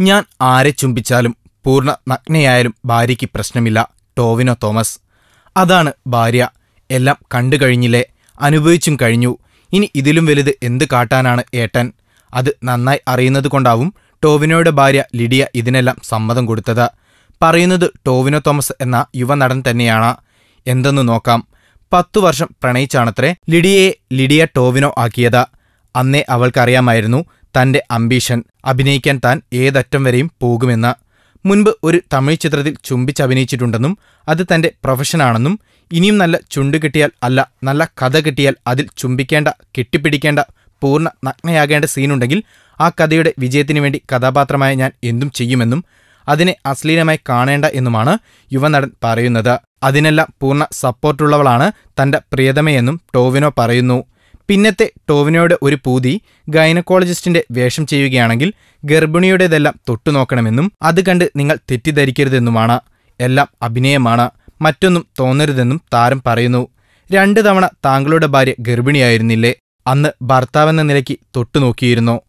ഞാൻ ആരെ ചുംബിച്ചാലും പൂർണ നഗ്നയായാലും ഭാര്യയ്ക്ക് പ്രശ്നമില്ല ടോവിനോ തോമസ്. അതാണ് ഭാര്യ. എല്ലാം കണ്ടു കഴിഞ്ഞില്ലേ? അനുഭവിച്ചും കഴിഞ്ഞു. ഇനി ഇതിലും വലുത് എന്ത് കാട്ടാനാണ് ഏട്ടൻ? അത് നന്നായി അറിയുന്നത് കൊണ്ടാവും ടോവിനോയുടെ ഭാര്യ ലിഡിയ ഇതിനെല്ലാം സമ്മതം കൊടുത്തത്. പറയുന്നത് ടോവിനോ തോമസ് എന്ന യുവനടൻ തന്നെയാണ്. എന്തെന്ന് നോക്കാം. പത്തു വർഷം പ്രണയിച്ചാണത്രേ ലിഡിയയെ ലിഡിയ ടോവിനോ ആക്കിയത്. അന്നേ അവൾക്കറിയാമായിരുന്നു തന്റെ അംബീഷൻ. അഭിനയിക്കാൻ താൻ ഏതറ്റം വരെയും പോകുമെന്ന്. മുൻപ് ഒരു തമിഴ് ചിത്രത്തിൽ ചുംബിച്ചഭിനയിച്ചിട്ടുണ്ടെന്നും അത് തന്റെ പ്രൊഫഷനാണെന്നും ഇനിയും നല്ല ചുണ്ട് കിട്ടിയാൽ അല്ല നല്ല കഥ കിട്ടിയാൽ അതിൽ ചുംബിക്കേണ്ട കെട്ടിപ്പിടിക്കേണ്ട പൂർണ നഗ്നയാകേണ്ട സീനുണ്ടെങ്കിൽ ആ കഥയുടെ വിജയത്തിനു വേണ്ടി കഥാപാത്രമായ ഞാൻ എന്തും ചെയ്യുമെന്നും അതിനെ അശ്ലീലമായി കാണേണ്ട എന്നുമാണ് യുവനടൻ പറയുന്നത്. അതിനെല്ലാം പൂർണ സപ്പോർട്ടുള്ളവളാണ് തന്റെ പ്രിയതമയെന്നും ടോവിനോ പറയുന്നു. പിന്നത്തെ ടോവിനോയുടെ ഒരു പൂതി ഗൈനക്കോളജിസ്റ്റിന്റെ വേഷം ചെയ്യുകയാണെങ്കിൽ ഗർഭിണിയുടേതെല്ലാം തൊട്ടുനോക്കണമെന്നും അത് കണ്ട് നിങ്ങൾ തെറ്റിദ്ധരിക്കരുതെന്നുമാണ്. എല്ലാം അഭിനയമാണ്. മറ്റൊന്നും തോന്നരുതെന്നും താരം പറയുന്നു. രണ്ട് തവണ താങ്കളുടെ ഭാര്യ ഗർഭിണിയായിരുന്നില്ലേ? അന്ന് ഭർത്താവെന്ന നിലയ്ക്ക് തൊട്ടുനോക്കിയിരുന്നോ